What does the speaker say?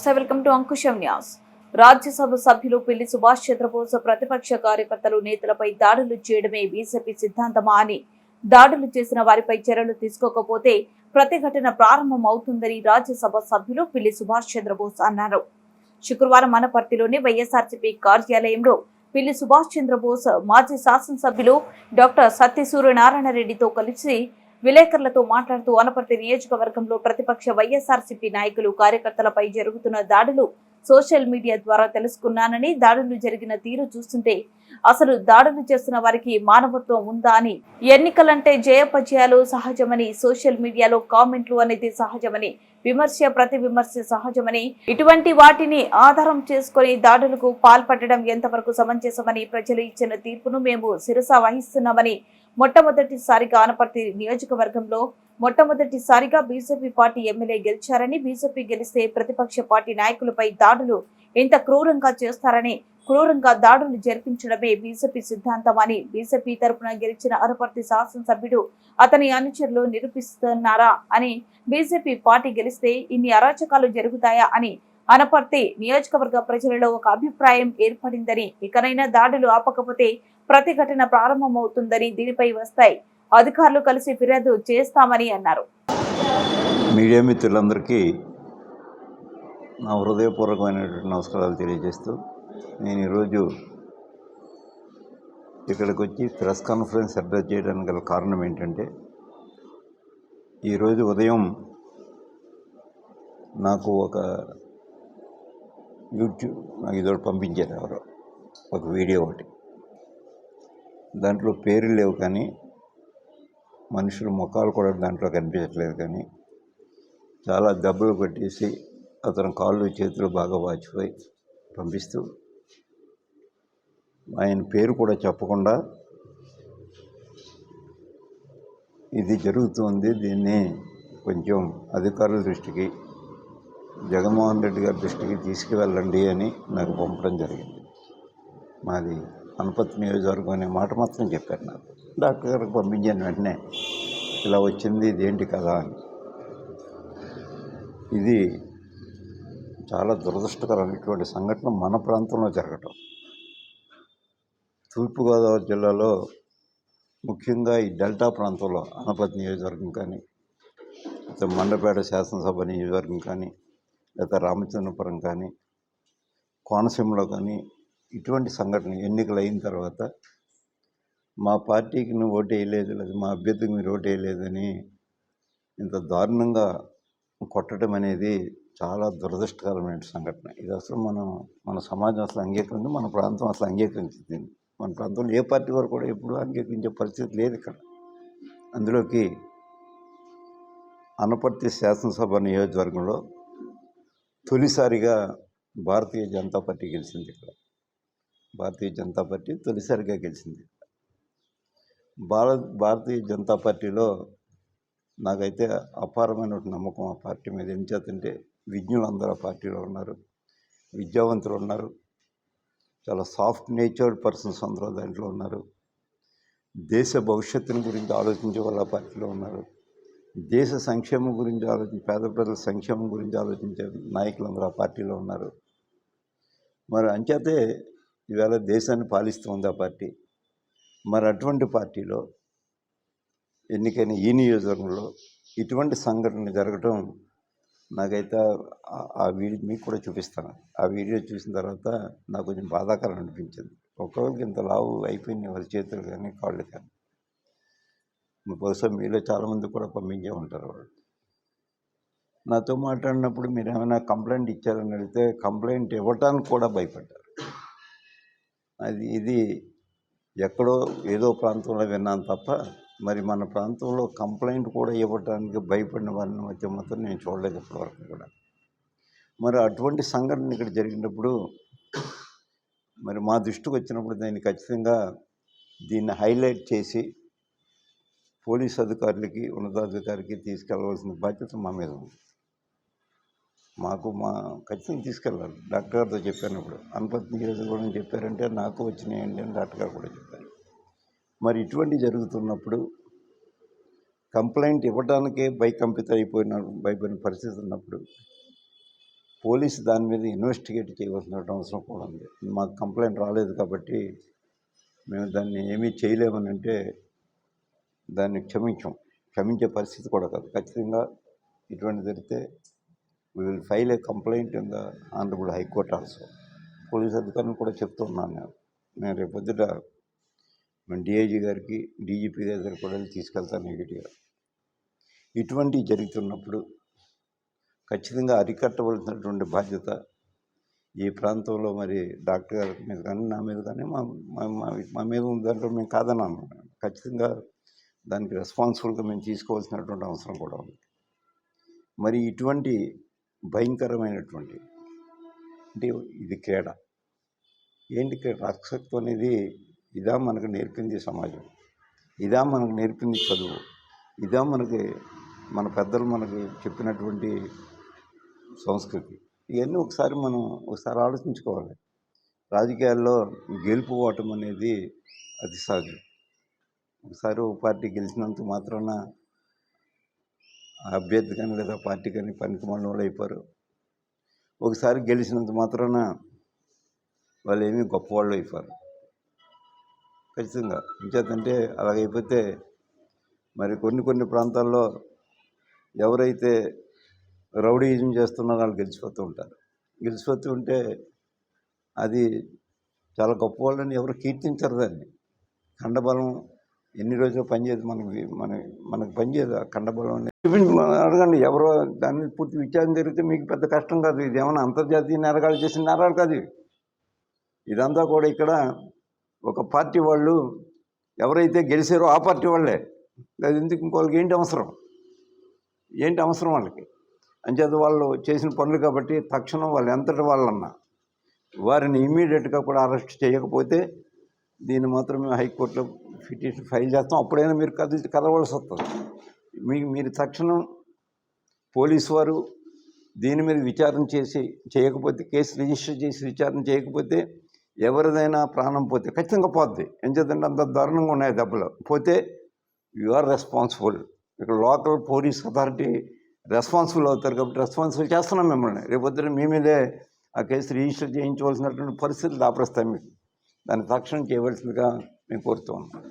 నమస్తే welcome to Ankusam news. Rajya Sabha సభ్యులు పిల్లి సుభాష్ చంద్రబోస్ ప్రతిపక్ష కార్యకర్తలు నేతలపై దాడులు చేయడమే బీజేపీ సిద్ధాంతమా అని. దాడులు చేసిన వారిపై చర్యలు తీసుకోకపోతే ప్రతిఘటన ప్రారంభమవుతుందని రాజ్యసభ సభ్యులు పిల్లి సుభాష్ చంద్రబోస్ అన్నారు. శుక్రవారం అనపర్తిలోని వైఎస్ఆర్సీపీ కార్యాలయంలో పిల్లి సుభాష్ చంద్రబోస్ మాజీ శాసనసభ్యులు డాక్టర్ సత్యసూర్యనారాయణ రెడ్డితో కలిసి విలేకరులతో మాట్లాడుతూ అనపర్తి నియోజకవర్గంలో ప్రతిపక్ష వైఎస్ఆర్సీపీ నాయకులు కార్యకర్తలపై జరుగుతున్న దాడులు సోషల్ మీడియా ద్వారా తెలుసుకున్నానని దాడులు జరిగిన తీరు చూస్తుంటే అసలు దాడులు చేస్తున్న వారికి మానవత్వం ఉందా అని. ఎన్నికలంటే జయపజయాలు సహజమని సోషల్ మీడియాలో కామెంట్లు అనేది సహజమని విమర్శ ప్రతి విమర్శ సహజమని. ఇటువంటి వాటిని ఆధారం చేసుకొని దాడులకు పాల్పడడం ఎంతవరకు సమంజసమని ప్రజలు ఇచ్చిన తీర్పును మేము శిరస వహిస్తున్నామని మొట్టమొదటిసారిగా ఆనపర్తి నియోజకవర్గంలో మొట్టమొదటిసారిగా బీజేపీ పార్టీ ఎమ్మెల్యే గెలిచారని బీజేపీ గెలిస్తే ప్రతిపక్ష పార్టీ నాయకులపై దాడులు ఎంత క్రూరంగా చేస్తారని క్రూరంగా దాడులు జరిపించడమే బీజేపీ సిద్ధాంతం అని బీజేపీ తరపున గెలిచిన అనపర్తి శాసనసభ్యుడు అతని అనుచరులు నిరూపిస్తున్నారా అని బీజేపీ పార్టీ గెలిస్తే ఇన్ని అరాచకాలు జరుగుతాయా అని అనపర్తి నియోజకవర్గ ప్రజలలో ఒక అభిప్రాయం ఏర్పడిందని ఇకనైనా దాడులు ఆపకపోతే ప్రతిఘటన ప్రారంభమవుతుందని దీనిపై వస్తాయి. అధికారులు కలిసి ఫిర్యాదు చేస్తామని అన్నారు. మీడియా మిత్రులందరికీ నా హృదయపూర్వకమైనటువంటి నమస్కారాలు తెలియజేస్తూ నేను ఈరోజు ఇక్కడికి వచ్చి ప్రెస్ కాన్ఫరెన్స్ అడ్రస్ చేయడానికి గల కారణం ఏంటంటే ఈరోజు ఉదయం నాకు ఒక యూట్యూబ్ నాకు ఇదో పంపించారు ఎవరో ఒక వీడియో ఒకటి. దాంట్లో పేర్లు లేవు కానీ మనుషుల ముఖాలు కూడా దాంట్లో కనిపించట్లేదు కానీ చాలా దెబ్బలు కొట్టేసి అతను కాళ్ళు చేతులు బాగా వాచిపోయి పంపిస్తూ ఆయన పేరు కూడా చెప్పకుండా ఇది జరుగుతుంది. దీన్ని కొంచెం అధికారుల దృష్టికి జగన్మోహన్ రెడ్డి గారి దృష్టికి తీసుకువెళ్ళండి అని నాకు పంపడం జరిగింది. మాది అనపత్తి నియోజకవర్గం అనే మాట మాత్రం చెప్పారు నాకు. డాక్టర్ గారికి పంపించాను వెంటనే. ఇలా వచ్చింది ఇదేంటి కదా అని. ఇది చాలా దురదృష్టకరమైనటువంటి సంఘటన మన ప్రాంతంలో జరగటం. తూర్పుగోదావరి జిల్లాలో ముఖ్యంగా ఈ డెల్టా ప్రాంతంలో అనపతి నియోజకవర్గం కానీ లేకపోతే మండపేట శాసనసభ నియోజకవర్గం కానీ లేదా రామచంద్రపురం కానీ కోనసీమలో కానీ ఇటువంటి సంఘటన ఎన్నికలు అయిన తర్వాత మా పార్టీకి నువ్వు ఓటు వేయలేదు లేదా మా అభ్యర్థికి మీరు ఓటు వేయలేదని ఇంత దారుణంగా కొట్టడం అనేది చాలా దురదృష్టకరమైన సంఘటన. ఇది అసలు మనం మన సమాజం అసలు అంగీకరించి మన ప్రాంతం అసలు అంగీకరించింది. మన ప్రాంతంలో ఏ పార్టీ వారు కూడా ఎప్పుడు అంగీకరించే పరిస్థితి లేదు ఇక్కడ. అందులోకి అనపర్తి శాసనసభ నియోజకవర్గంలో తొలిసారిగా భారతీయ జనతా పార్టీ గెలిచింది ఇక్కడ. భారతీయ జనతా పార్టీ తొలిసారిగా గెలిచింది. భారత్ భారతీయ జనతా పార్టీలో నాకైతే అపారమైన నమ్మకం ఆ పార్టీ మీద. ఏం చేతంటే విజ్ఞులందరూ ఆ పార్టీలో ఉన్నారు. విద్యావంతులు ఉన్నారు. చాలా సాఫ్ట్ నేచర్డ్ పర్సన్స్ అందరూ దాంట్లో ఉన్నారు. దేశ భవిష్యత్తుని గురించి ఆలోచించే వాళ్ళు ఆ పార్టీలో ఉన్నారు. దేశ సంక్షేమం గురించి ఆలోచించి పేద ప్రజల సంక్షేమం గురించి ఆలోచించే నాయకులందరూ ఆ పార్టీలో ఉన్నారు. మరి అంచేతే ఈవేళ దేశాన్ని పాలిస్తుంది ఆ పార్టీ. మరి అటువంటి పార్టీలో ఎన్నికైన ఈ నియోజకవర్గంలో ఇటువంటి సంఘటన జరగటం నాకైతే ఆ- ఆ వీడియో మీకు కూడా చూపిస్తాను. ఆ వీడియో చూసిన తర్వాత నాకు కొంచెం బాధాకరం అనిపించింది. ఒక్కొక్కరికి ఇంత లావు అయిపోయింది వాళ్ళ చేతులు కానీ కాళ్ళు కానీ బహుశా మీలో చాలామంది కూడా పంపించే ఉంటారు వాళ్ళు. నాతో మాట్లాడినప్పుడు మీరు ఏమైనా కంప్లైంట్ ఇచ్చారని అడిగితే కంప్లైంట్ ఇవ్వటానికి కూడా భయపడ్డారు అది ఇది ఎక్కడో ఏదో ప్రాంతంలో విన్నాను తప్ప మరి మన ప్రాంతంలో కంప్లైంట్ కూడా ఇవ్వడానికి భయపడిన వారిని మధ్య మాత్రం నేను చూడలేదు ఇప్పటివరకు కూడా. మరి అటువంటి సంఘటన ఇక్కడ జరిగినప్పుడు మరి మా దృష్టికి వచ్చినప్పుడు దాన్ని ఖచ్చితంగా దీన్ని హైలైట్ చేసి పోలీస్ అధికారులకి ఉన్నతాధికారికి తీసుకెళ్ళవలసిన బాధ్యత మా మీద ఉంది. మాకు మా ఖచ్చితంగా తీసుకెళ్ళాలి. డాక్టర్ గారితో చెప్పాను అనుపతి నియోజకవర్గం చెప్పారంటే నాకు వచ్చినాయండి అని డాక్టర్ గారు కూడా చెప్పారు. మరి ఇటువంటి జరుగుతున్నప్పుడు కంప్లైంట్ ఇవ్వడానికే భయకంపిత అయిపోయిన భయపడిన పరిస్థితి ఉన్నప్పుడు పోలీసు దాని మీద ఇన్వెస్టిగేట్ చేయవలసిన అవసరం కూడా ఉంది. మాకు కంప్లైంట్ రాలేదు కాబట్టి మేము దాన్ని ఏమీ చేయలేమని అంటే దాన్ని క్షమించం. క్షమించే పరిస్థితి కూడా కాదు. ఖచ్చితంగా ఇటువంటి జరిగితే we will file a complaint in the honourable high court also police అధికారులను కూడా చెప్తున్నాను నేను నేను రేపొద్దుట మేము డిఐజీ గారికి డీజీపీ దగ్గర కూడా వెళ్ళి తీసుకెళ్తాను నెగిటివ్గా ఇటువంటివి జరుగుతున్నప్పుడు ఖచ్చితంగా అరికట్టవలసినటువంటి బాధ్యత ఈ ప్రాంతంలో మరి డాక్టర్ గారి మీద కానీ నా మీద కానీ మా మా- మా మా మీద ఉన్న దాంట్లో మేము కాదన్నాను ఖచ్చితంగా దానికి రెస్పాన్సిబుల్గా మేము తీసుకోవాల్సినటువంటి అవసరం కూడా ఉంది. మరి ఇటువంటి భయంకరమైనటువంటి అంటే ఇది క్రీడ. ఏంటి క్రీడ రక్షత్వం అనేది ఇదా మనకు నేర్పింది సమాజం. ఇదా మనకు నేర్పింది చదువు. ఇదా మనకి మన పెద్దలు మనకు చెప్పినటువంటి సంస్కృతి. ఇవన్నీ ఒకసారి మనం ఒకసారి ఆలోచించుకోవాలి. రాజకీయాల్లో గెలుపు ఓటం అనేది అతి సహజం. ఒకసారి ఒక పార్టీ గెలిచినంత మాత్రాన అభ్యర్థి కానీ లేదా పార్టీ కానీ పనికి వాళ్ళు అయిపోరు. ఒకసారి గెలిచినంత మాత్రాన వాళ్ళు ఏమీ గొప్పవాళ్ళు అయిపోరు. ఖచ్చితంగా. ఇంచేతంటే అలాగైపోతే మరి కొన్ని కొన్ని ప్రాంతాల్లో ఎవరైతే రౌడీజం చేస్తున్నారో వాళ్ళు గెలిచిపోతూ ఉంటారు. గెలిచిపోతూ ఉంటే అది చాలా గొప్ప వాళ్ళని ఎవరు కీర్తించరు దాన్ని. కండబలం ఎన్ని రోజులు పనిచేయదు మనకి మన మనకు పనిచేయదు ఆ కండబలం అడగండి ఎవరో దాని పూర్తి విచారణ జరిగితే మీకు పెద్ద కష్టం కాదు. ఇది ఏమైనా అంతర్జాతీయ నేరగాలు చేసిన నేరాలు కాదు ఇదంతా కూడా ఇక్కడ ఒక పార్టీ వాళ్ళు ఎవరైతే గెలిచారో ఆ పార్టీ వాళ్ళే. అది ఎందుకు ఇంకోళ్ళకి ఏంటి అవసరం? ఏంటి అవసరం వాళ్ళకి? అంచేత వాళ్ళు చేసిన పనులు కాబట్టి తక్షణం వాళ్ళు ఎంతటి వాళ్ళన్నా వారిని ఇమీడియట్గా కూడా అరెస్ట్ చేయకపోతే దీన్ని మాత్రం మేము హైకోర్టులో పిటిషన్ ఫైల్ చేస్తాం. అప్పుడైనా మీరు కదిలి కదవలసి వస్తుంది. మీకు మీరు తక్షణం పోలీసు వారు దీని మీద విచారణ చేసి చేయకపోతే కేసు రిజిస్టర్ చేసి విచారణ చేయకపోతే ఎవరిదైనా ప్రాణం పోతే ఖచ్చితంగా పోద్ది. ఎందుకంటే అంత దారుణంగా ఉన్నాయి దెబ్బలు. పోతే యు ఆర్ రెస్పాన్సిబుల్. ఇక్కడ లోకల్ పోలీస్ అథారిటీ రెస్పాన్సిబుల్ అవుతారు కాబట్టి రెస్పాన్సిబుల్ చేస్తున్నాం మిమ్మల్ని. రేపొద్దున మీ మీదే ఆ కేసు రిజిస్టర్ చేయించవలసినటువంటి పరిస్థితులు దాపరిస్తాయి మీకు. దాన్ని తక్షణం చేయవలసిందిగా మేము కోరుతూ ఉన్నాం.